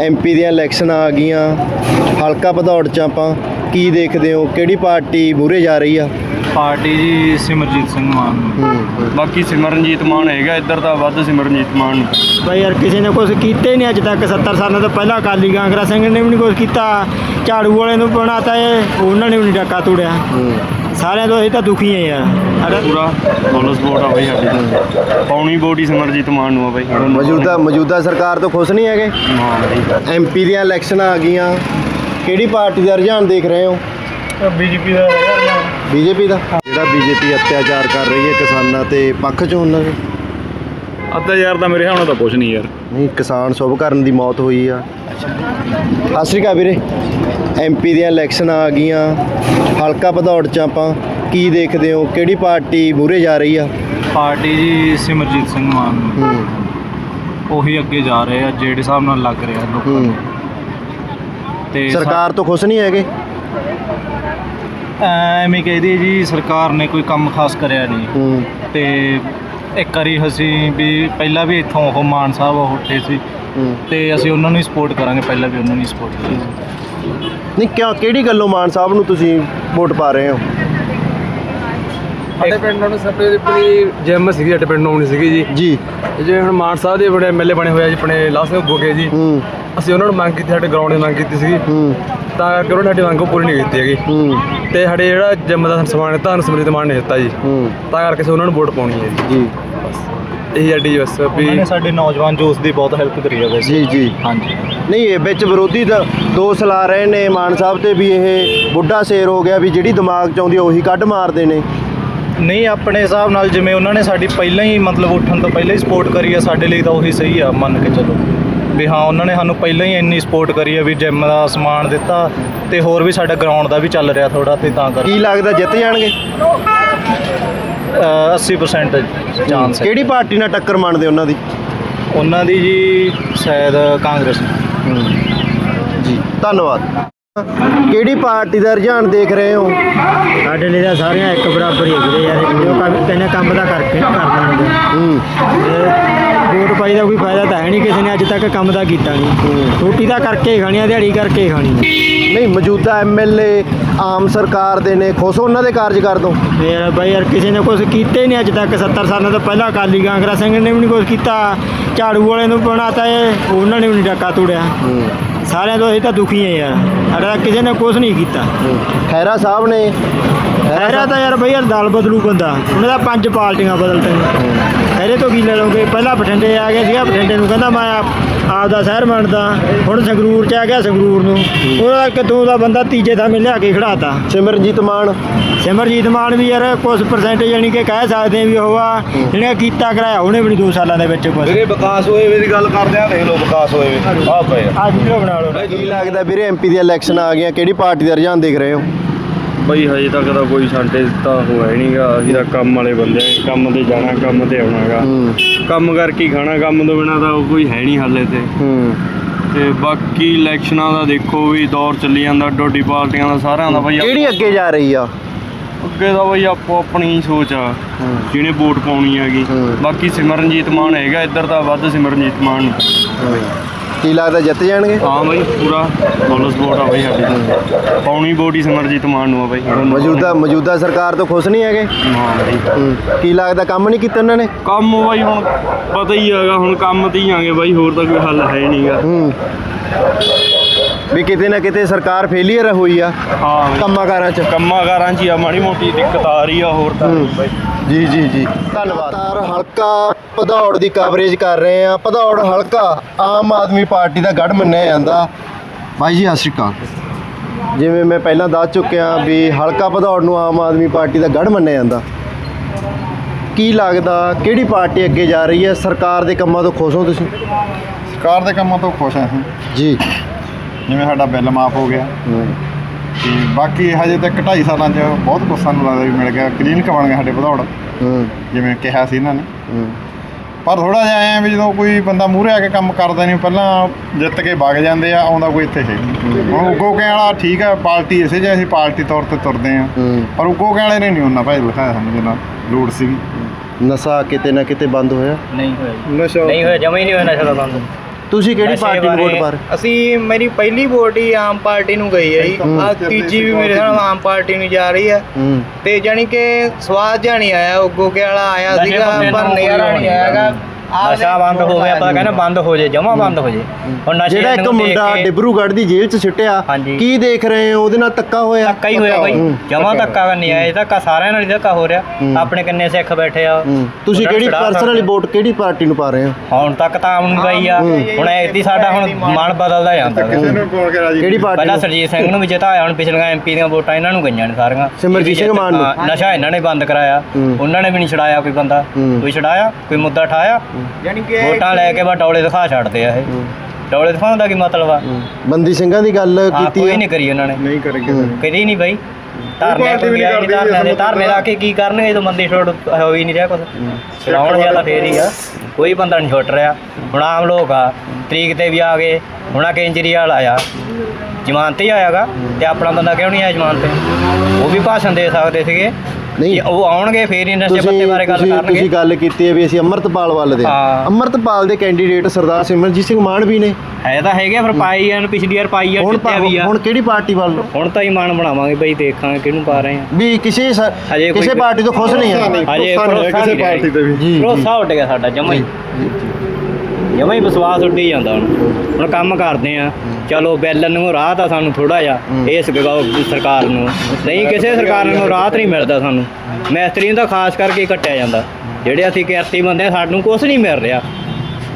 MP ਦੀਆਂ election ਆ ਗਈਆਂ। ਹਲਕਾ ਭਦੌੜ ਚ ਆਪਾਂ ਕੀ ਦੇਖਦੇ ਹੋ? ਕਿਹੜੀ ਪਾਰਟੀ ਮੂਰੇ ਜਾ ਰਹੀ ਆ? ਪਾਰਟੀ ਜੀ ਸਿਮਰਜੀਤ ਸਿੰਘ ਮਾਨ ਬਾਕੀ ਸਿਮਰਨਜੀਤ ਮਾਨ ਹੈਗਾ ਇੱਧਰ ਤਾਂ ਵੱਧ ਸਿਮਰਨਜੀਤ ਮਾਨ ਬਈ ਯਾਰ ਕਿਸੇ ਨੇ ਕੁਝ ਕੀਤੇ ਨਹੀਂ ਅੱਜ ਤੱਕ 70 ਸਾਲਾਂ ਤੋਂ ਪਹਿਲਾਂ ਅਕਾਲੀ ਕਾਂਗਰਸ ਸਿੰਘ ਨੇ ਵੀ ਨਹੀਂ ਕੁਝ ਕੀਤਾ। ਝਾੜੂ ਵਾਲੇ ਨੂੰ ਬਣਾਤਾ ਇਹ ਉਹਨਾਂ ਨੇ ਵੀ ਨਹੀਂ ਡਾਕਾ ਤੋੜਿਆ। ਸਾਰਿਆਂ ਤੋਂ ਅਸੀਂ ਤਾਂ ਦੁਖੀ ਆ ਯਾਰ। ਸਾਡਾ ਪੂਰਾ ਫੁੱਲ ਸਪੋਰਟ ਆ ਬਈ ਸਾਡੀ ਪੌਣੀ ਬੋਡੀ ਸਿਮਰਜੀਤ ਮਾਨ ਨੂੰ ਆ ਬਈ। ਮੌਜੂਦਾ ਮੌਜੂਦਾ ਸਰਕਾਰ ਤੋਂ ਖੁਸ਼ ਨਹੀਂ ਹੈਗੇ? ਹਾਂ ਬਈ। ਐਮਪੀ ਦੀਆਂ ਇਲੈਕਸ਼ਨ ਆ ਗਈਆਂ। ਕਿਹੜੀ ਪਾਰਟੀ ਦਾ ਰੁਝਾਨ ਦੇਖ ਰਹੇ ਹੋ? ਬੀਜੇਪੀ ਦਾ ਬੀਜੇਪੀ ਦਾ? ਜਿਹੜਾ ਬੀਜੇਪੀ ਅਤਿਆਚਾਰ ਕਰ ਰਹੀ ਹੈ ਕਿਸਾਨਾਂ ਤੇ ਪੱਖ ਚ ਉਹਨਾਂ ਦੇ। ਅੱਧਾ ਯਾਰ ਤਾਂ ਮੇਰੇ ਹਾਣੋਂ ਤਾਂ ਕੁਝ ਨਹੀਂ ਯਾਰ। ਨਹੀਂ ਕਿਸਾਨ ਸ਼ੁਭ ਕਰਨ ਦੀ ਮੌਤ ਹੋਈ ਆ। ਸਤਿ ਸ਼੍ਰੀ ਅਕਾਲ ਵੀਰੇ। ਐਮਪੀ ਦੀਆਂ ਇਲੈਕਸ਼ਨ ਆ ਗਈਆਂ। ਹਲਕਾ ਭਦੌੜ ਚ ਆਪਾਂ ਕੀ ਦੇਖਦੇ ਹੋ? ਕਿਹੜੀ ਪਾਰਟੀ ਮੂਰੇ ਜਾ ਰਹੀ ਆ? ਪਾਰਟੀ ਜੀ ਸਿਮਰਜੀਤ ਸਿੰਘ ਮਾਨ ਉਹੀ ਅੱਗੇ ਜਾ ਰਹੇ ਆ ਜਿਹੜੇ ਹਿਸਾਬ ਨਾਲ ਲੱਗ ਰਿਹਾ ਲੋਕਾਂ ਹੂੰ। ਨੂੰ। ਤੇ ਸਰਕਾਰ ਤੋਂ ਖੁਸ਼ ਨਹੀਂ ਹੈਗੇ? ਐਵੇਂ ਕਹਦੀ ਜੀ ਸਰਕਾਰ ਨੇ ਕੋਈ ਕੰਮ ਖਾਸ ਕਰਿਆ ਨਹੀਂ। ਹੂੰ। ਤੇ ਇੱਕ ਵਾਰੀ ਅਸੀਂ ਵੀ ਪਹਿਲਾਂ ਵੀ ਇੱਥੋਂ ਉਹ ਮਾਨ ਸਾਹਿਬ ਉਹ ਉੱਠੇ ਸੀ। ਹੂੰ। ਤੇ ਅਸੀਂ ਉਹਨਾਂ ਨੂੰ ਹੀ ਸਪੋਰਟ ਕਰਾਂਗੇ ਪਹਿਲਾਂ ਵੀ ਉਹਨਾਂ ਨੂੰ ਹੀ ਸਪੋਰਟ ਕੀਤੀ ਨਹੀਂ ਕਿਉਂ ਕਿਹੜੀ ਗੱਲੋਂ ਮਾਨ ਸਾਹਿਬ ਨੂੰ ਤੁਸੀਂ ਵੋਟ ਪਾ ਰਹੇ ਹੋ? ਸਾਡੇ ਪਿੰਡ ਨੂੰ ਸਪਰੇ ਦੀ ਪੂਰੀ ਜਿਮ ਸੀਗੀ ਸਾਡੇ ਪਿੰਡ ਨੂੰ ਆਉਣੀ ਸੀਗੀ ਜੀ। ਜੀ। ਤੇ ਜਿਵੇਂ ਹੁਣ ਮਾਨ ਸਾਹਿਬ ਦੇ ਬੜੇ ਐਮਐਲਏ ਬਣੇ ਹੋਏ ਆ ਜੀ ਆਪਣੇ ਲਾਸ ਸਿੰਘ ਗੋਗੇ ਜੀ। ਹੂੰ। ਅਸੀਂ ਉਹਨਾਂ ਨੂੰ ਮੰਗ ਕੀਤੀ ਸਾਡੇ ਗਰਾਊਂਡ ਦੀ ਮੰਗ ਕੀਤੀ ਸੀਗੀ। ਹੂੰ। ਤਾਂ ਕਰਕੇ ਉਹਨਾਂ ਨੇ ਸਾਡੀ ਮੰਗ ਉਹ ਪੂਰੀ ਨਹੀਂ ਕੀਤੀ ਹੈਗੀ। ਹੂੰ। ਤੇ ਸਾਡੇ ਜਿਹੜਾ ਜਿਮ ਦਾ ਸਮਾਨ ਸਾਨੂੰ ਸਮਰਿਤ ਮਾਨ ਨੇ ਦਿੱਤਾ ਜੀ। ਹੂੰ। ਤਾਂ ਕਰਕੇ ਉਹਨਾਂ ਨੂੰ ਵੋਟ ਪਾਉਣੀ ਹੈ ਜੀ। ਜੀ। ਇਹੀ ਸਾਡੀ ਬਸ ਵੀ ਉਹਨਾਂ ਨੇ ਸਾਡੇ ਨੌਜਵਾਨ ਜੋਸ਼ ਦੀ ਬਹੁਤ ਹੈਲਪ ਕਰੀ ਹੈ ਵੈਸੇ। ਜੀ ਜੀ। ਹਾਂਜੀ। ਨਹੀਂ ਇਹ ਵਿੱਚ ਵਿਰੋਧੀ ਦਾ ਦੋਸ਼ ਲਾ ਰਹੇ ਨੇ ਮਾਨ ਸਾਹਿਬ ਤੇ ਵੀ ਇਹ ਬੁੱਢਾ ਸ਼ੇਰ ਹੋ ਗਿਆ ਵੀ ਜਿਹੜੀ ਦਿਮਾਗ ਚ ਆਉਂਦੀ ਆ ਉਹੀ ਕੱਢ ਮਾਰਦੇ ਨੇ। ਨਹੀਂ ਆਪਣੇ ਹਿਸਾਬ ਨਾਲ ਜਿਵੇਂ ਉਹਨਾਂ ਨੇ ਸਾਡੀ ਪਹਿਲਾਂ ਹੀ ਮਤਲਬ ਉੱਠਣ ਤੋਂ ਪਹਿਲਾਂ ਹੀ ਸਪੋਰਟ ਕਰੀ ਹੈ ਸਾਡੇ ਲਈ ਤਾਂ ਉਹੀ ਸਹੀ ਆ ਮੰਨ ਕੇ ਚੱਲੋ। ਵੀ ਹਾਂ ਉਹਨਾਂ ਨੇ ਸਾਨੂੰ ਪਹਿਲਾਂ ਹੀ ਇੰਨੀ ਸਪੋਰਟ ਕਰੀ ਹੈ ਵੀ ਜਿਮ ਦਾ ਸਮਾਨ ਦਿੱਤਾ ਤੇ ਹੋਰ ਵੀ ਸਾਡਾ ਗਰਾਊਂਡ ਦਾ ਵੀ ਚੱਲ ਰਿਹਾ ਥੋੜਾ ਤੇ ਤਾਂ ਕਰਕੇ। ਕੀ ਲੱਗਦਾ ਜਿੱਤ ਜਾਣਗੇ? ਅਹ 80% ਚਾਂਸ ਹੈ। ਕਿਹੜੀ ਪਾਰਟੀ ਨਾਲ ਟੱਕਰ ਮੰਨਦੇ ਉਹਨਾਂ ਦੀ? ਉਹਨਾਂ ਦੀ ਜੀ ਸ਼ਾਇਦ ਕਾਂਗਰਸ ਜੀ ਧੰਨਵਾਦ। ਕਿਹੜੀ ਪਾਰਟੀ ਦਾ ਰੁਝਾਨ ਦੇਖ ਰਹੇ ਹੋ? ਸਾਡੇ ਲਈ ਤਾਂ ਸਾਰੀਆਂ ਇੱਕ ਬਰਾਬਰ ਹੀ ਹੈਗੇ ਯਾਰ ਜੋ ਕੰਮ ਕਹਿੰਦੇ ਕੰਮ ਦਾ ਕਰਕੇ ਕਰ ਦੇਣਗੇ ਹੂੰ। ਵੋਟ ਪਾਈ ਦਾ ਕੋਈ ਫਾਇਦਾ ਤਾਂ ਹੈ ਨਹੀਂ ਕਿਸੇ ਨੇ ਅੱਜ ਤੱਕ ਕੰਮ ਦਾ ਕੀਤਾ ਨਹੀਂ। ਰੋਟੀ ਤਾਂ ਕਰਕੇ ਹੀ ਖਾਣੀ ਆ ਦਿਹਾੜੀ ਕਰਕੇ ਹੀ ਖਾਣੀ ਆ। ਨਹੀਂ ਮੌਜੂਦਾ ਐਮਐਲਏ ਆਮ ਸਰਕਾਰ ਦੇ ਨੇ ਖੁਸ਼ ਉਹਨਾਂ ਦੇ ਕਾਰਜਕਾਰ ਤੋਂ ਯਾਰ ਬਈ ਯਾਰ ਕਿਸੇ ਨੇ ਕੁਝ ਕੀਤੇ ਨਹੀਂ ਅੱਜ ਤੱਕ 70 ਸਾਲਾਂ ਤੋਂ ਪਹਿਲਾਂ ਅਕਾਲੀ ਕਾਂਗਰਸ ਸਿੰਘ ਨੇ ਵੀ ਨਹੀਂ ਕੁਝ ਕੀਤਾ। ਝਾੜੂ ਵਾਲੇ ਨੂੰ ਬਣਾਤਾ ਇਹ ਉਹਨਾਂ ਨੇ ਵੀ ਨਹੀਂ ਡਾਕਾ ਤੋੜਿਆ। ਸਾਰਿਆਂ ਤੋਂ ਅਸੀਂ ਤਾਂ ਦੁਖੀ ਆ ਯਾਰ ਸਾਡਾ ਕਿਸੇ ਨੇ ਕੁਝ ਨਹੀਂ ਕੀਤਾ। ਖੈਰਾ ਸਾਹਿਬ ਨੇ? ਖੈਰਾ ਤਾਂ ਯਾਰ ਬਈ ਯਾਰ ਦਲ ਬਦਲੂ ਬੰਦਾ ਉਹਨੇ ਤਾਂ ਪੰਜ ਪਾਰਟੀਆਂ ਬਦਲਤੀਆਂ। ਖੈਰੇ ਤੋਂ ਕੀ ਲੈ ਲਓਗੇ? ਪਹਿਲਾਂ ਬਠਿੰਡੇ ਆ ਗਿਆ ਸੀਗਾ ਬਠਿੰਡੇ ਨੂੰ ਕਹਿੰਦਾ ਮੈਂ ਆਪ- ਆਪਦਾ ਸ਼ਹਿਰ ਮੰਨਦਾ। ਹੁਣ ਸੰਗਰੂਰ ਚ ਆ ਗਿਆ ਸੰਗਰੂਰ ਨੂੰ। ਉਹਦਾ ਕਿਤੋਂ ਦਾ ਬੰਦਾ ਤੀਜੇ ਥਾਂ ਲਿਆ ਕੇ ਖੜਾਤਾ। ਸਿਮਰਨਜੀਤ ਮਾਨ। ਸਿਮਰਜੀਤ ਮਾਨ ਵੀ ਯਾਰ ਕੁਝ ਪਰਸੈਂਟ ਯਾਨੀ ਕਿ ਕਹਿ ਸਕਦੇ ਆ ਵੀ ਉਹ ਆ ਜਿਹਨੇ ਕੀਤਾ ਕਰਾਇਆ ਉਹਨੇ ਵੀ ਨਹੀਂ 2 ਸਾਲਾਂ ਦੇ ਵਿੱਚ ਕੁਝ ਵਿਕਾਸ ਹੋਏ ਵੇ ਦੀ ਗੱਲ ਕਰਦੇ ਆ ਦੇਖ ਲਓ ਵਿਕਾਸ ਹੋਏ ਵੇ। ਆ ਪਏ ਆ। ਵੀਡੀਓ ਬਣਾ ਲਓ। ਕੀ ਲੱਗਦਾ ਵੀਰੇ ਐਮਪੀ ਦੀਆਂ ਇਲੈਕਸ਼ਨ ਆ ਗਈਆਂ ਕਿਹੜੀ ਪਾਰਟੀ ਦਾ ਰੁਝਾਨ ਦੇਖ ਰਹੇ ਹੋ? ਬਈ ਹਜੇ ਤੱਕ ਤਾਂ ਕੋਈ ਸਾਡੇ ਤਾਂ ਹੋਇਆ ਹੀ ਨਹੀਂਗਾ ਅਸੀਂ ਤਾਂ ਕੰਮ ਵਾਲੇ ਬੰਦੇ ਆਂ ਕੰਮ ਤੇ ਜਾਣਾ ਕੰਮ ਤੇ ਆਉਣਾਗਾ। ਕੰਮ ਕਰਕੇ ਹੀ ਖਾਣਾ ਕੰਮ ਤੋਂ ਬਿਨਾ ਤਾਂ ਕੋਈ ਹੈ ਨਹੀਂ ਹਾਲੇ ਤੇ। ਹੂੰ। ਤੇ ਬਾਕੀ ਇਲੈਕਸ਼ਨਾਂ ਦਾ ਦੇਖੋ ਵੀ ਦੌਰ ਚੱਲੀ ਜਾਂਦਾ ਡੋਡੀ ਪਾਰਟੀਆਂ ਦਾ ਸਾਰਿਆਂ ਦਾ ਬਈ ਕਿਹੜੀ ਅੱਗੇ ਜਾ ਰਹੀ ਆ? ਅੱਗੇ ਦਾ ਬਈ ਆਪੋ ਆਪਣੀ ਸੋਚ ਆ ਜਿਹਨੇ ਵੋਟ ਪਾਉਣੀ ਹੈਗੀ। ਬਾਕੀ ਸਿਮਰਨਜੀਤ ਮਾਨ ਹੈਗਾ ਇੱਧਰ ਤਾਂ ਵੱਧ ਸਿਮਰਨਜੀਤ ਮਾਨ। ਨੂੰ। ਕੀ ਲੱਗਦਾ ਜਿੱਤ ਜਾਣਗੇ? ਹਾਂ ਬਈ ਪੂਰਾ ਫੁੱਲ ਸਪੋਰਟ ਆ ਬਈ ਸਾਡੀ ਪੌਣੀ ਬੋਡੀ ਸਿਮਰਨਜੀਤ ਮਾਨ ਨੂੰ ਆ ਬਈ ਮੌਜੂਦਾ ਮੌਜੂਦਾ ਸਰਕਾਰ ਤੋਂ ਖੁਸ਼ ਨਹੀਂ ਹੈਗੇ? ਹਾਂ ਬਈ। ਹੂੰ। ਕੀ ਲੱਗਦਾ ਕੰਮ ਨਹੀਂ ਕੀਤਾ ਉਹਨਾਂ ਨੇ? ਕੰਮ ਬਾਈ ਹੁਣ ਪਤਾ ਹੀ ਹੈਗਾ ਹੁਣ ਕੰਮ ਤੇ ਹੀ ਆਂਗੇ ਬਾਈ ਹੋਰ ਤਾਂ ਕੋਈ ਹੱਲ ਹੈ ਨਹੀਂਗਾ ਹੂੰ। ਵੀ ਕਿਤੇ ਨਾ ਕਿਤੇ ਸਰਕਾਰ ਫੇਲੀਅਰ ਹੋਈ ਆ ਹਾਂ। ਕੰਮਾਂ ਕਾਰਾਂ 'ਚ। ਕੰਮਾਂ ਕਾਰਾਂ 'ਚ ਹੀ ਆ ਮਾੜੀ ਮੋਟੀ ਦਿੱਕਤ ਆ ਰਹੀ ਆ ਹੋਰ ਤਾਂ। ਬਾਈ। ਜੀ ਜੀ ਜੀ। ਧੰਨਵਾਦ। ਤਾਰ ਹਲਕਾ ਭਦੌੜ ਦੀ ਕਵਰੇਜ ਕਰ ਰਹੇ ਆ। ਭਦੌੜ ਹਲਕਾ ਆਮ ਆਦਮੀ ਪਾਰਟੀ ਦਾ ਗੜ ਮੰਨਿਆ ਜਾਂਦਾ। ਬਾਈ ਜੀ ਸਤਿ ਸ਼੍ਰੀ ਅਕਾਲ। ਜਿਵੇਂ ਮੈਂ ਪਹਿਲਾਂ ਦੱਸ ਚੁੱਕਿਆ ਵੀ ਹਲਕਾ ਭਦੌੜ ਨੂੰ ਆਮ ਆਦਮੀ ਪਾਰਟੀ ਦਾ ਗੜ ਮੰਨਿਆ ਜਾਂਦਾ। ਕੀ ਲੱਗਦਾ ਕਿਹੜੀ ਪਾਰਟੀ ਅੱਗੇ ਜਾ ਰਹੀ ਹੈ? ਸਰਕਾਰ ਦੇ ਕੰਮਾਂ ਤੋਂ ਖੁਸ਼ ਹੋ ਤੁਸੀਂ? ਸਰਕਾਰ ਦੇ ਕੰਮਾਂ ਤੋਂ ਖੁਸ਼ ਹਾਂ ਜੀ। ਜਿਵੇਂ ਸਾਡਾ ਬਿੱਲ ਮਾਫ ਹੋ ਗਿਆ। ਤੇ ਬਾਕੀ ਹਜੇ ਤੱਕ 2.5 ਸਾਲਾਂ 'ਚ ਬਹੁਤ ਕੁਝ ਸਾਨੂੰ ਲੱਗਦਾ ਵੀ ਮਿਲ ਗਿਆ। ਕਲੀਨਿਕ ਬਣ ਗਏ ਸਾਡੇ ਭਦੌੜ। ਹੂੰ। ਜਿਵੇਂ ਕਿਹਾ ਸੀ ਇਹਨਾਂ ਨੇ। ਹੂੰ। ਪਰ ਥੋੜਾ ਜਿਹਾ ਐਂ ਵੀ ਜਦੋਂ ਕੋਈ ਬੰਦਾ ਮੂਹਰੇ ਆ ਕੇ ਕੰਮ ਕਰਦਾ ਨਹੀਂ ਪਹਿਲਾਂ ਜਿੱਤ ਕੇ ਵਗ ਜਾਂਦੇ ਆ ਆਉਂਦਾ ਕੋਈ ਇੱਥੇ ਹੈ ਨਹੀਂ। ਹੁਣ ਉਗੋ ਕਹਿਣ ਵਾਲਾ ਠੀਕ ਹੈ ਪਾਰਟੀ ਇਸੇ ਜਿਹੇ ਅਸੀਂ ਪਾਰਟੀ ਤੌਰ ਤੇ ਤੁਰਦੇ ਆ। ਹੂੰ। ਪਰ ਉਗੋ ਕਹਿਣ ਵਾਲੇ ਨੇ ਨਹੀਂ ਉਹਨਾਂ ਭਾਈ ਲਿਖਾਇਆ ਸਾਨੂੰ ਜਿੰਨਾ ਲੋੜ ਸੀਗੀ। ਨਸ਼ਾ ਕਿਤੇ ਨਾ ਕਿਤੇ ਬੰਦ ਹੋਇਆ? ਨਹੀਂ ਹੋਇਆ ਨਸ਼ਾ। ਨਹੀਂ ਹੋਇਆ ਜਮਾ ਹੀ ਨਹੀਂ ਹੋਇਆ ਨਸ਼ਾ ਦਾ ਬੰਦ। ਤੁਸੀਂ ਕਿਹੜੀ ਨਸ਼ੇ ਪਾਰਟੀ ਨੂੰ ਵੋਟ ਬਾਰੇ ਪਾ ਰਹੇ ਅਸੀਂ ਮੇਰੀ ਪਹਿਲੀ ਵੋਟ ਹੀ ਆਮ ਪਾਰਟੀ ਨੂੰ ਗਈ ਹੈ ਜੀ। ਆ ਤੀਜੀ ਵੀ ਮੇਰੇ ਨਾਲ ਆਮ ਪਾਰਟੀ ਨੂੰ ਜਾ ਰਹੀ ਹੈ। ਹੂੰ। ਤੇ ਜਾਨੀ ਕਿ ਸਵਾਦ ਜਿਹਾ ਨਹੀਂ ਆਇਆ ਉਗੋ ਕੇ ਵਾਲਾ ਆਇਆ ਨਸ਼ੇ ਸੀਗਾ ਪਰ ਨੂੰ ਨਜ਼ਾਰਾ ਨਹੀਂ ਆਇਆਗਾ ਨਸ਼ਾ ਬੰਦ ਹੋ ਗਿਆ ਆਪਾਂ ਕਹਿੰਦੇ ਬੰਦ ਹੋ ਜੇ ਜਮਾ ਬੰਦ ਹੋ ਜੇ ਹੁਣ ਨਸ਼ੇ ਜਿਹੜਾ ਇੱਕ ਮੁੰਡਾ ਡਿਬਰੂਗੜ੍ਹ ਦੀ ਜੇਲ੍ਹ 'ਚ ਸਿੱਟਿਆ ਹਾਂਜੀ। ਕੀ ਦੇਖ ਰਹੇ ਹੋ ਉਹਦੇ ਨਾਲ ਧੱਕਾ ਹੋਇਆ ਧੱਕਾ ਹੀ ਹੋਇਆ ਬਾਈ। ਜਮਾ ਧੱਕਾ ਨਹੀਂ ਆਇਆ ਇਹ ਧੱਕਾ ਸਾਰਿਆਂ ਨਾਲ ਹੀ ਧੱਕਾ ਹੋ ਰਿਹਾ। ਆਪਣੇ ਕਿੰਨੇ ਸਿੱਖ ਬੈਠੇ ਆ। ਤੁਸੀਂ ਕਿਹੜੀ ਪਰਸਨਲੀ। ਵੋਟ ਕਿਹੜੀ ਪਾਰਟੀ ਨੂੰ ਪਾ ਰਹੇ ਹੋ ਹੁਣ ਤੱਕ ਤਾਂ ਆਮ ਨੂੰ ਗਈ ਆ। ਹੁਣ ਐਤੀ ਸਾਡਾ ਹੁਣ ਮਨ ਬਦਲਦਾ ਜਾਂਦਾ। ਕਿਸੇ ਨੂੰ ਪਾਉਣ ਕੇ ਰਾਜੀ ਕਿਹੜੀ ਪਾਰਟੀ ਪਹਿਲਾਂ ਸਰਜੀਤ ਸਿੰਘ ਨੂੰ ਵੀ ਜਿਤਾਇਆ ਹੁਣ ਪਿਛਲੀਆਂ ਐਮਪੀ ਦੀਆਂ ਵੋਟਾਂ ਇਹਨਾਂ ਨੂੰ ਗਈਆਂ ਨੇ ਸਾਰੀਆਂ ਸਿਮਰਜੀਤ ਸਿੰਘ ਮਾਨ ਨੂੰ। ਨਸ਼ਾ ਇਹਨਾਂ ਨੇ ਬੰਦ ਕਰਾਇਆ। ਉਹਨਾਂ ਨੇ ਵੀ ਨਹੀਂ ਛਡਾਇਆ ਕੋਈ ਬੰਦਾ। ਕੋਈ ਛਡਾਇਆ ਕੋਈ ਮੁੱਦਾ ਠਾਇਆ ਜਾਨੀ ਕਿ ਵੋਟਾਂ ਲੈ ਕੇ ਬਾ ਡੌਲੇ ਦਿਖਾ ਛੱਡਦੇ ਆ ਇਹ। ਡੌਲੇ ਦਿਖਾਉਣ ਦਾ ਕੀ ਮਤਲਬ ਆ। ਬੰਦੀ ਸਿੰਘਾਂ ਦੀ ਗੱਲ ਕੀਤੀ ਕੋਈ ਹੈ ਨਹੀਂ ਕਰੀ ਉਹਨਾਂ ਨੇ। ਨਹੀਂ ਕਰੇਗੇ ਹੂੰ। ਕਰੀ ਨਹੀਂ ਬਾਈ। ਧਰਨੇ ਪਾਰਟੀ ਵੀ ਨਹੀਂ ਆਈ ਨਹੀਂ ਕਰਦੀ, ਧਰਨੇ ਦੇ। ਸਾਨੂੰ ਧਰਨੇ ਲਾ ਕੇ ਕੀ ਕਰਨਗੇ? ਜਦੋਂ ਬੰਦੇ ਛੋੜ ਹੋ ਹੀ ਨਹੀਂ ਰਿਹਾ ਕੁਝ ਚਲਾਉਣ ਜ਼ਿਆਦਾ ਫੇਰ ਹੀ ਆ। ਕੋਈ ਬੰਦਾ ਨਹੀਂ ਛੁੱਟ ਰਿਹਾ। ਹੁਣ ਆਮ ਲੋਕ ਆ। ਤਰੀਕ ਤੇ ਵੀ ਆ ਗਏ। ਹੁਣ ਆ ਕੇਂਜਰੀਵਾਲ ਆਇਆ। ਜ਼ਮਾਨਤ ਤੇ ਹੀ ਆਇਆਗਾ। ਤੇ ਆਪਣਾ ਬੰਦਾ ਕਿਉਂ ਨਹੀਂ ਆਇਆ ਜ਼ਮਾਨਤ ਤੇ? ਉਹ ਵੀ ਭਾਸ਼ਣ ਦੇ ਸਕਦੇ ਸੀਗੇ। ਨਹੀਂ। ਉਹ ਆਉਣਗੇ ਫੇਰ ਨਸ਼ੇ ਤੁਸੀਂ ਪੱਤੇ ਬਾਰੇ ਗੱਲ ਕਰਨਗੇ। ਤੁਸੀਂ ਗੱਲ ਕੀਤੀ ਹੈ ਵੀ ਅਸੀਂ ਅੰਮ੍ਰਿਤਪਾਲ ਵੱਲ ਦੇ ਹਾਂ। ਅੰਮ੍ਰਿਤਪਾਲ ਦੇ ਕੈਂਡੀਡੇਟ ਸਰਦਾਰ ਸਿਮਰਜੀਤ ਸਿੰਘ ਮਾਨ ਵੀ ਨੇ। ਹੈ ਤਾਂ ਹੈਗੇ ਆ, ਫਿਰ ਪਾਈ ਆ ਪਿਛਲੀ ਵਾਰ ਪਾਈ ਆ ਹੁਣ ਜਿੱਤਿਆ ਵੀ ਆ। ਹੁਣ ਕਿਹੜੀ ਪਾਰਟੀ ਵੱਲ? ਹੁਣ ਤਾਂ ਹੀ ਮਾਨ ਬਣਾਵਾਂਗੇ ਬਈ ਦੇਖਾਂਗੇ ਕਿਹਨੂੰ ਪਾ ਰਹੇ ਆ। ਵੀ ਕਿਸੇ ਕਿਸੇ ਪਾਰਟੀ ਤੋਂ ਖੁਸ਼ ਨਹੀਂ ਹੈ ਹਜੇ ਕਿਸੇ ਪਾਰਟੀ ਤੇ ਵੀ। ਜੀ ਜੀ। ਭਰੋਸਾ ਉੱਡ ਗਿਆ ਸਾਡਾ ਜਮਾ ਹੀ। ਜਮਾ ਹੀ ਵਿਸ਼ਵਾਸ ਉੱਡੀ ਜਾਂਦਾ ਹੁਣ। ਹੁਣ ਕੰਮ ਕਰਦੇ ਆ। ਚਲੋ ਬੈਲਨ ਨੂੰ ਰਾਹ ਤਾਂ ਸਾਨੂੰ ਥੋੜਾ ਜਿਹਾ ਇਸ ਗਗਾਓ ਸਰਕਾਰ ਨੂੰ। ਨਹੀਂ ਕਿਸੇ ਸਰਕਾਰ ਨੂੰ ਰਾਹਤ ਨਹੀਂ ਮਿਲਦਾ ਸਾਨੂੰ। ਮੈਸਤਰੀ ਨੂੰ ਤਾਂ ਖਾਸ ਕਰਕੇ ਕੱਟਿਆ ਜਾਂਦਾ। ਜਿਹੜੇ ਅਸੀਂ ਕਿਰਤੀ ਬੰਦੇ ਆ, ਸਾਨੂੰ ਕੁਝ ਨਹੀਂ ਮਿਲ ਰਿਹਾ।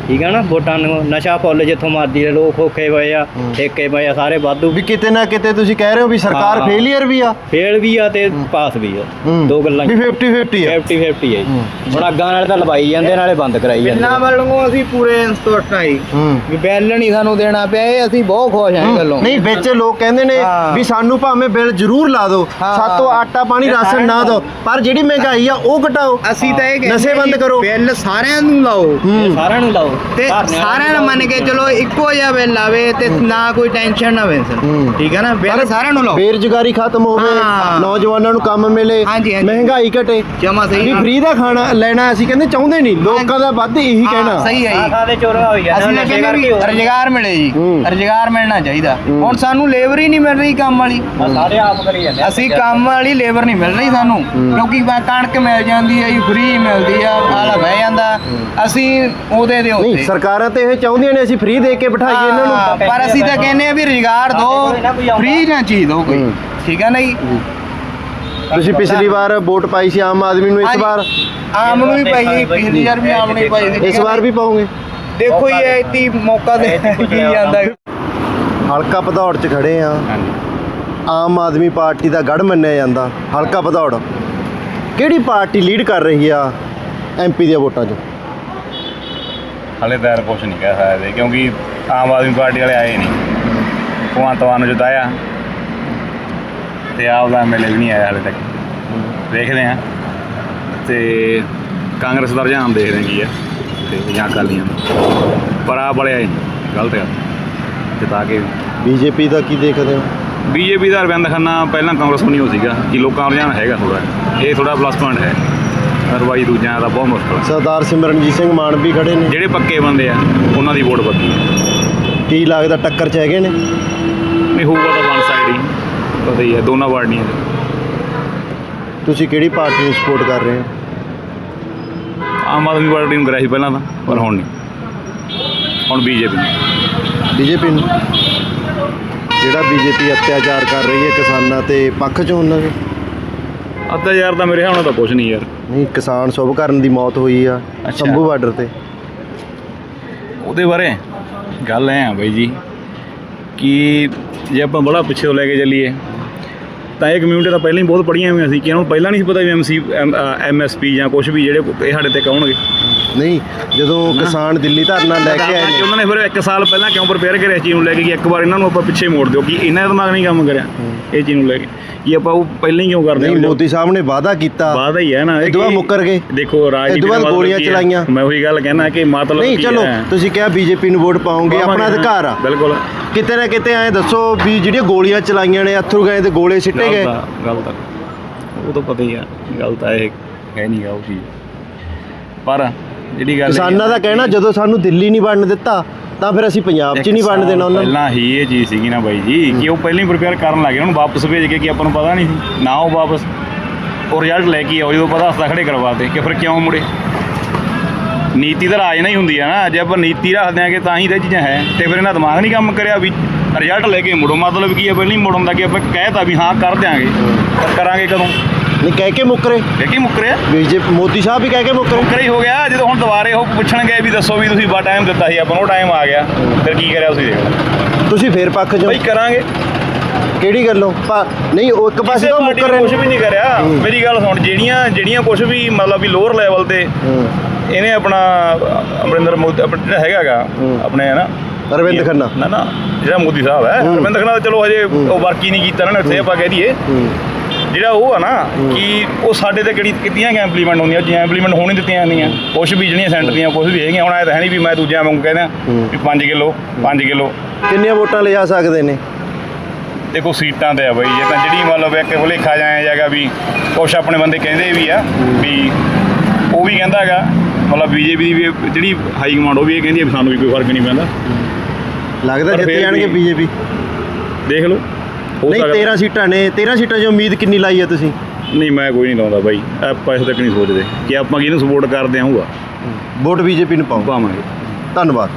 ਠੀਕ ਆ ਨਾ ਵੋਟਾਂ ਨੂੰ ਨਸ਼ਾ ਫੁੱਲ ਜਿੱਥੋਂ ਮਰਦੀ ਲੋਕ ਖੋਖੇ ਪਏ ਆ ਠੇਕੇ ਪਏ ਆ ਸਾਰੇ ਵਾਧੂ। ਵੀ ਕਿਤੇ ਨਾ ਕਿਤੇ ਤੁਸੀਂ ਕਹਿ ਰਹੇ ਹੋ ਵੀ ਸਰਕਾਰ ਹਾਂ। ਫੇਲੀਅਰ ਵੀ ਆ। ਫੇਲ ਵੀ ਆ ਤੇ ਪਾਸ ਵੀ ਆ। ਹੂੰ। ਦੋ ਗੱਲਾਂ ਵੀ 50 50 ਆ 50 50 ਹੈ। ਜੀ। ਹੁਣ ਅੱਗਾਂ ਨਾਲ ਤਾਂ ਲਵਾਈ ਜਾਂਦੇ ਨਾਲੇ ਬੰਦ ਕਰਾਈ ਜਾਂਦੇ। ਇਹਨਾਂ ਵੱਲੋਂ ਅਸੀਂ ਪੂਰੇ ਸੰਤੁਸ਼ਟ ਹਾਂ ਜੀ। ਹੂੰ। ਵੀ ਬਿੱਲ ਨਹੀਂ ਸਾਨੂੰ ਦੇਣਾ ਪਿਆ ਇਹ ਅਸੀਂ ਬਹੁਤ ਖੁਸ਼ ਹਾਂ ਇਹ ਗੱਲੋਂ। ਨਹੀਂ ਵਿੱਚ ਲੋਕ ਕਹਿੰਦੇ ਨੇ ਹਾਂ। ਵੀ ਸਾਨੂੰ ਭਾਵੇਂ ਬਿੱਲ ਜ਼ਰੂਰ ਲਾ ਦਿਓ ਹਾਂ। ਸਾਤੋਂ ਆਟਾ ਪਾਣੀ ਰਾਸ਼ਨ ਨਾ ਦਿਓ ਪਰ ਜਿਹੜੀ ਮਹਿੰਗਾਈ ਆ ਉਹ ਘਟਾਓ। ਅਸੀਂ ਤਾਂ ਇਹ ਕਹਿੰਦੇ ਨਸ਼ੇ ਬੰਦ ਜੀ, ਕਰੋ। ਬਿੱਲ ਸਾਰਿਆਂ ਨੂੰ ਲਾਓ। ਹੂੰ। ਸਾਰਿਆਂ ਨੂੰ ਲਾਓ। ਤੇ ਸਾਰਿਆਂ ਨੂੰ ਮੰਨ ਕੇ ਚਲੋ ਇੱਕੋ ਜਿਹਾ ਬਿੱਲ ਆਵੇ ਤੇ ਨਾ ਕੋਈ ਟੈਨਸ਼ਨ ਨਾ ਵੇਸਣ ਹੂੰ। ਠੀਕ ਹੈ ਨਾ ਬਿੱਲ ਸਾਰਿਆਂ ਨੂੰ ਲਾਓ ਬੇਰੁਜ਼ਗਾਰੀ ਖਤਮ ਹੋਵੇ। ਨੌਜਵਾਨਾਂ ਨੂੰ ਕੰਮ ਮਿਲੇ। ਮਹਿੰਗਾਈ ਘਟੇ ਜਮਾ ਸਹੀ ਵੀ। ਫ੍ਰੀ ਦਾ ਖਾਣਾ ਲੈਣਾ ਅਸੀਂ ਕਹਿੰਦੇ ਚਾਹੁੰਦੇ ਨਹੀਂ ਲੋਕਾਂ ਦਾ ਵੱਧ ਇਹੀ ਕਹਿਣਾ ਸਹੀ ਹੈ ਜੀ ਖਾਦੇ ਚੋਰੀਆਂ ਹੋਈ ਜਾਂਦੇ ਅਸੀਂ ਕਹਿੰਦੇ। ਰੁਜ਼ਗਾਰ ਮਿਲੇ ਜੀ। ਰੁਜ਼ਗਾਰ ਮਿਲਣਾ ਚਾਹੀਦਾ। ਹੁਣ ਸਾਨੂੰ ਲੇਬਰ ਹੀ ਨਹੀਂ ਮਿਲ ਰਹੀ ਕੰਮ ਵਾਲੀ ਸਾਰੇ ਆਪ ਕਰੀ ਜਾਂਦੇ। ਅਸੀਂ ਕੰਮ ਵਾਲੀ ਲੇਬਰ ਨਹੀਂ ਮਿਲ ਰਹੀ ਸਾਨੂੰ ਕਿਉਂਕਿ ਕਣਕ ਮਿਲ ਜਾਂਦੀ ਹੈ ਜੀ ਫ੍ਰੀ ਮਿਲਦੀ ਆ ਆਲਾ ਬਹਿ ਜਾਂਦਾ ਅਸੀਂ ਉਹਦੇ ਦੇ ਨਹੀਂ ਸਰਕਾਰਾਂ ਤੇ ਇਹ ਚਾਹੁੰਦੀਆਂ ਨੇ ਅਸੀਂ ਫ੍ਰੀ ਦੇ ਕੇ ਬਿਠਾਈਏ ਇਹਨਾਂ ਨੂੰ। ਪਰ ਅਸੀਂ ਤਾਂ ਕਹਿੰਦੇ ਆ ਵੀ ਦਿਓ ਆਉਂਦਾ। ਫ੍ਰੀ ਨਾ ਚੀਜ਼ ਦਿਓ ਕੋਈ। ਠੀਕ ਹੈ ਨਾ ਜੀ ਤੁਸੀਂ ਪਿਛਲੀ ਵਾਰ ਵੋਟ ਪਾਈ ਸੀ ਆਮ ਆਦਮੀ ਨੂੰ ਇਸ। ਵਾਰ? ਆਮ ਨੂੰ ਵੀ ਪਾਈ ਪਿਛਲੀ ਵਾਰ ਵੀ ਆਮ ਨੂੰ ਪਾਈ ਸੀ ਇਸ ਵਾਰ ਵੀ ਪਾਉਂਗੇ ਦੇਖੋ ਜੀ ਐਤੀ ਮੌਕਾ ਦੇ ਕੀ ਜਾਂਦਾ ਹਲਕਾ ਭਦੌੜ 'ਚ ਖੜੇ ਆ। ਆਮ ਆਦਮੀ ਪਾਰਟੀ ਦਾ ਗੜ ਮੰਨਿਆ ਜਾਂਦਾ ਹਲਕਾ ਭਦੌੜ। ਕਿਹੜੀ ਪਾਰਟੀ ਲੀਡ ਕਰ ਰਹੀ ਆ ਐਮਪੀ ਦੀਆਂ ਵੋਟਾਂ 'ਚ? ਹਲੇ ਤਾਂ ਕੁਛ ਨਹੀਂ ਕਹਿ ਸਕਦੇ ਕਿਉਂਕਿ ਆਮ ਆਦਮੀ ਪਾਰਟੀ ਵਾਲੇ ਆਏ ਨਹੀਂ। ਭਗਵੰਤ ਮਾਨ ਨੂੰ ਜਿਤਾਇਆ ਤੇ ਆਪ ਦਾ ਐਮਐਲਏ ਵੀ ਨਹੀਂ ਆਇਆ ਹਲੇ ਤੱਕ। ਦੇਖਦੇ ਆ ਤੇ ਕਾਂਗਰਸ ਦਾ ਰੁਝਾਨ ਦੇਖਦੇ ਹਾਂ ਕੀ ਆ ਤੇ ਜਾਂ ਅਕਾਲੀਆਂ ਦਾ। ਪਰ ਵਾਲੇ ਆਏ ਨਹੀਂ ਗਲਤ ਗੱਲ। ਜਿਤਾ ਕੇ ਬੀਜੇਪੀ ਦਾ ਕੀ ਦੇਖਦੇ ਹੋ? ਬੀਜੇਪੀ ਦਾ ਅਰਵਿੰਦ ਖੰਨਾ ਪਹਿਲਾਂ ਕਾਂਗਰਸ ਨੂੰ ਨਹੀਂ ਹੋ ਸੀਗਾ ਕਿ ਲੋਕਾਂ ਦਾ ਰੁਝਾਨ ਹੈਗਾ ਥੋੜਾ ਇਹ ਥੋੜਾ ਪਲੱਸ ਪੁਆਇੰਟ ਹੈ। ਅਦਰਵਾਈਜ਼ ਦੂਜਿਆਂ ਦਾ ਬਹੁਤ ਮੁਸ਼ਕਲ। ਸਰਦਾਰ ਸਿਮਰਨਜੀਤ ਸਿੰਘ ਮਾਨ ਵੀ ਖੜੇ ਨੇ। ਜਿਹੜੇ ਪੱਕੇ ਬੰਦੇ ਆ ਉਹਨਾਂ ਦੀ ਵੋਟ ਪੱਕੀ ਹੈ ਕੀ ਲੱਗਦਾ ਟੱਕਰ 'ਚ ਹੈਗੇ ਨੇ? ਨਹੀਂ ਹੋਊਗਾ ਤਾਂ ਵਨ ਸਾਈਡ ਹੀ। ਪਤਾ ਹੀ ਹੈ ਦੋਨਾਂ ਪਾਰਟੀਆਂ 'ਚ। ਤੁਸੀਂ ਕਿਹੜੀ ਪਾਰਟੀ ਨੂੰ ਸਪੋਰਟ ਕਰ ਰਹੇ ਹੋ? ਆਮ ਆਦਮੀ ਪਾਰਟੀ ਨੂੰ ਕਰਿਆ ਸੀ ਪਹਿਲਾਂ ਤਾਂ ਪਰ ਹੁਣ ਨਹੀਂ। ਹੁਣ ਬੀਜੇਪੀ ਨੂੰ। ਬੀਜੇਪੀ ਨੂੰ? ਜਿਹੜਾ ਬੀਜੇਪੀ ਅਤਿਆਚਾਰ ਕਰ ਰਹੀ ਹੈ ਕਿਸਾਨਾਂ ਤੇ ਪੱਖ 'ਚ ਉਹਨਾਂ ਦੇ? ਅੱਧਾ ਯਾਰ ਤਾਂ ਮੇਰੇ ਨਾਲ ਤਾਂ ਕੁਝ ਨਹੀਂ ਯਾਰ। ਨਹੀਂ ਕਿਸਾਨ ਸੁਭ ਕਰਨ ਦੀ ਮੌਤ ਹੋਈ ਆ ਅੱਛਾ। ਸ਼ੰਭੂ ਬਾਰਡਰ ਤੇ। ਉਹਦੇ ਬਾਰੇ ਗੱਲ ਐ ਆ ਬਾਈ ਜੀ ਕਿ ਜੇ ਆਪਾਂ ਬੜਾ ਪਿੱਛੇ ਤੋਂ ਲੈ ਕੇ ਚੱਲੀਏ ਤਾਂ ਇਹ ਕਮਿਊਨਿਟੀ ਤਾਂ ਪਹਿਲਾਂ ਹੀ ਬਹੁਤ ਪੜੀਆਂ ਹੋਈਆਂ ਸੀ ਕਿ ਇਹਨਾਂ ਨੂੰ ਪਹਿਲਾਂ ਨਹੀਂ ਸੀ ਪਤਾ ਵੀ ਐਮਸੀ ਐਮਐਸਪੀ ਜਾਂ ਕੁਝ ਵੀ ਜਿਹੜੇ ਇਹ ਸਾਡੇ ਤੇ ਆਉਣਗੇ। ਨਹੀਂ ਜਦੋਂ ਕਿਸਾਨ ਦਿੱਲੀ ਧਰਨਾ ਲੈ ਕੇ ਆਏ ਕਿ ਨੇ। ਉਹਨਾਂ ਨੇ ਫਿਰ ਇੱਕ ਸਾਲ ਪਹਿਲਾਂ ਕਿਉਂ ਪ੍ਰਪੇਅਰ ਕਰਿਆ ਇਸ ਚੀਜ਼ ਨੂੰ ਲੈ ਕੇ ਕਿ ਇੱਕ ਵਾਰ ਇਹਨਾਂ ਨੂੰ ਆਪਾਂ ਪਿੱਛੇ ਮੋੜ ਦਿਓ ਕਿ ਇਹਨਾਂ ਦਾ ਦਿਮਾਗ ਨਹੀਂ ਕੰਮ ਕਰਿਆ ਇਹ ਚੀਜ਼ ਨੂੰ ਲੈ ਕੇ। ਕਿ ਆਪਾਂ ਉਹ ਪਹਿਲਾਂ ਹੀ ਕਿਉਂ ਕਰਦੇ ਨਹੀਂ ਮੋਦੀ ਸਾਹਿਬ ਨੇ ਵਾਅਦਾ ਕੀਤਾ। ਬਾਅਦ ਹੀ ਹੈ ਨਾ। ਇਹ ਕਿ- ਮੁੱਕਰ ਗਏ। ਦੇਖੋ ਰਾਜਨੀਤੀ ਇਹ ਤੋਂ ਬਾਅਦ ਦਾ ਮਤਲਬ ਗੋਲੀਆਂ? ਚਲਾਈਆਂ। ਮੈਂ ਉਹੀ ਗੱਲ ਕਹਿਣਾ ਕਿ ਮਤਲਬ ਨਹੀਂ ਚਲੋ? ਤੁਸੀਂ ਕਿਹਾ ਬੀਜੇਪੀ ਨੂੰ ਵੋਟ ਪਾਉਂਗੇ ਆਪਣਾ ਅਧਿਕਾਰ ਆ। ਬਿਲਕੁਲ। ਕਿਤੇ ਨਾ ਕਿਤੇ ਐਂ ਦੱਸੋ ਵੀ ਜਿਹੜੀਆਂ ਗੋਲੀਆਂ ਚਲਾਈਆਂ ਨੇ ਅਥਰੂ ਗਏ ਤੇ ਗੋਲੇ ਸਿੱਟੇ ਗਏ। ਗੱਲ ਤਾਂ ਗੱਲ ਤਾਂ ਉਹ ਤਾਂ ਪਤਾ ਹੀ ਆ ਗੱਲ ਤਾਂ ਇਹ ਹੈ ਨਹੀਂ ਗਾ ਉਹ ਚੀਜ਼। ਪਰ ਜਿਹੜੀ ਗੱਲ ਕਿਸਾਨਾਂ ਦਾ ਕਹਿਣਾ ਜਦੋਂ ਸਾਨੂੰ ਦਿੱਲੀ ਨਹੀਂ ਵੜਨ ਦਿੱਤਾ ਤਾਂ ਫਿਰ ਅਸੀਂ ਪੰਜਾਬ 'ਚ ਨਹੀਂ ਵੰਡ ਦੇਣਾ ਉਹਨਾਂ ਨੂੰ। ਪਹਿਲਾਂ ਹੀ ਇਹ ਚੀਜ਼ ਸੀਗੀ ਨਾ ਬਾਈ ਜੀ ਕਿ ਉਹ ਪਹਿਲਾਂ ਹੀ ਪ੍ਰਿਪੇਅਰ ਕਰਨ ਲੱਗੇ ਉਹਨੂੰ ਵਾਪਸ ਭੇਜ ਕੇ ਕਿ ਆਪਾਂ ਨੂੰ ਪਤਾ ਨਹੀਂ ਸੀ ਨਾ ਉਹ ਵਾਪਸ। ਉਹ ਰਿਜ਼ਲਟ ਲੈ ਕੇ ਆਓ ਜਦੋਂ ਪਤਾ ਹਸਤਾ ਖੜੇ ਕਰਵਾਤੇ ਕਿ ਫਿਰ ਕਿਉਂ ਮੁੜੇ? ਨੀਤੀ ਤਾਂ ਰਾਜ ਨਹੀਂ ਹੁੰਦੀ ਆ ਨਾ ਜੇ ਆਪਾਂ ਨੀਤੀ ਰੱਖਦੇ ਆਂਗੇ ਤਾਂ ਹੀ ਤਾਂ ਇਹ ਚੀਜ਼ਾਂ ਹੈ ਤੇ ਫਿਰ ਇਹਨਾਂ ਦਿਮਾਗ ਨਹੀਂ ਕੰਮ ਕਰਿਆ ਵੀ ਰਿਜ਼ਲਟ ਲੈ ਕੇ ਮੁੜੋ। ਮਤਲਬ ਕੀ ਹੈ ਪਹਿਲਾਂ ਹੀ ਮੁੜਨ ਦਾ ਕਿ ਆਪਾਂ ਕਹਿਤਾ ਵੀ ਹਾਂ ਕਰ ਦਿਆਂਗੇ। ਪਰ ਕਰਾਂਗੇ ਕਦੋਂ? ਨਹੀਂ ਕਹਿ ਕੇ ਮੁੱਕਰੇ ਇਹ ਕੀ ਮੁੱਕਰਿਆ ਬੀਜੇਪੀ ਮੋਦੀ ਸਾਹਿਬ ਵੀ ਕਹਿ ਕੇ ਮੁੱਕਰੇ ਮੁੱਕਰ ਹੀ ਹੋ ਗਿਆ ਜਦੋਂ ਹੁਣ ਦੁਬਾਰੇ ਉਹ ਪੁੱਛਣਗੇ ਵੀ ਦੱਸੋ ਵੀ ਤੁਸੀਂ ਬਾ ਟਾਈਮ ਦਿੱਤਾ ਸੀ ਆਪਾਂ ਨੂੰ ਉਹ ਟਾਈਮ ਆ ਗਿਆ। ਫਿਰ ਕੀ ਕਰਿਆ ਤੁਸੀਂ ਦੇਖ। ਤੁਸੀਂ ਫੇਰ ਪੱਖ ਜੋ ਬਈ ਕਰਾਂਗੇ। ਕਿਹੜੀ ਗੱਲੋਂ? ਪਾ- ਨਹੀਂ ਉਹ ਇੱਕ ਪਾਸੇ ਤਾਂ ਮੁੱਕਰ ਰਹੇ ਕੁਝ ਵੀ ਨਹੀਂ ਕਰਿਆ। ਹੂੰ। ਮੇਰੀ ਗੱਲ ਸੁਣ ਜਿਹੜੀਆਂ ਜਿਹੜੀਆਂ ਕੁਝ ਵੀ ਮਤਲਬ ਵੀ ਲੋਅਰ ਲੈਵਲ ਤੇ ਹੂੰ। ਇਹਨੇ ਆਪਣਾ ਅਮਰਿੰਦਰ ਮੋਦੀ ਆਪਣਾ ਜਿਹੜਾ ਹੈਗਾਗਾ ਹੂੰ। ਆਪਣੇ ਹੈ ਨਾ ਅਰਵਿੰਦ ਖੰਨਾ। ਨਾ ਨਾ ਜਿਹੜਾ ਮੋਦੀ ਸਾਹਿਬ ਹੈ। ਹੂੰ। ਅਰਵਿੰਦ ਖੰਨਾ ਤਾਂ ਚਲੋ ਹਜੇ। ਉਹ ਵਰਕ ਹੀ ਨਹੀਂ ਕੀਤਾ ਨਾ ਇੱਥੇ ਆਪਾਂ ਕਹਿ ਦਈਏ। ਹੂੰ। ਜਿਹੜਾ ਉਹ ਆ ਨਾ ਕਿ ਉਹ ਸਾਡੇ ਤੇ ਕਿਹੜੀ ਕੀਤੀਆਂ ਗਿਆ ਇੰਪਲੀਮੈਂਟ ਹੁੰਦੀਆਂ ਜਿਵੇਂ ਇੰਪਲੀਮੈਂਟ ਹੋਣੀ ਦਿੱਤੀਆਂ ਜਾਂਦੀਆਂ। ਕੁਝ ਵੀ ਜਿਹੜੀਆਂ ਸੈਂਟਰ ਦੀਆਂ ਕੁਝ ਵੀ ਹੈਗੀਆਂ ਹੁਣ ਐ ਤਾਂ ਹੈ ਨਹੀਂ ਵੀ ਮੈਂ ਦੂਜਿਆਂ ਵਾਂਗੂ ਕਹਿੰਦਾ। ਵੀ 5 ਕਿਲੋ 5 ਕਿਲੋ। ਕਿੰਨੀਆਂ ਵੋਟਾਂ ਲਿਜਾ ਸਕਦੇ ਨੇ? ਦੇਖੋ ਸੀਟਾਂ ਤੇ ਆ ਬਈ ਇਹ ਤਾਂ ਜਿਹੜੀ ਮਤਲਬ ਇੱਕ ਭੁਲੇਖਾ ਜਾਇਆ ਜਾਗਾ ਵੀ ਕੁਛ ਆਪਣੇ ਬੰਦੇ ਕਹਿੰਦੇ ਵੀ ਆ ਵੀ ਉਹ ਵੀ ਕਹਿੰਦਾ ਹੈਗਾ ਮਤਲਬ ਬੀਜੇਪੀ ਦੀ ਜਿਹੜੀ ਹਾਈ ਕਮਾਂਡ ਉਹ ਵੀ ਇਹ ਕਹਿੰਦੀ ਆ ਸਾਨੂੰ ਵੀ ਕੋਈ ਫ਼ਰਕ ਨਹੀਂ ਪੈਂਦਾ। ਲੱਗਦਾ ਜਿੱਤ ਜਾਣਗੇ ਬੀਜੇਪੀ। ਦੇਖ ਲਓ। ਨਹੀਂ ਸਕਦਾ। 13 ਸੀਟਾਂ ਨੇ 13 ਸੀਟਾਂ 'ਚ ਉਮੀਦ ਕਿੰਨੀ ਲਾਈ ਹੈ ਤੁਸੀਂ? ਨਹੀਂ ਮੈਂ ਕੋਈ ਨਹੀਂ ਲਾਉਂਦਾ ਬਾਈ। ਆਪਾਂ ਇਸ ਤੱਕ ਨਹੀਂ ਸੋਚਦੇ। ਕਿ ਆਪਾਂ ਕਿਹਨੂੰ ਸਪੋਰਟ ਕਰਦੇ ਆਹੂਗਾ ਵੋਟ ਬੀਜੇਪੀ ਨੂੰ ਪਾਓ। ਪਾਵਾਂਗੇ। ਧੰਨਵਾਦ।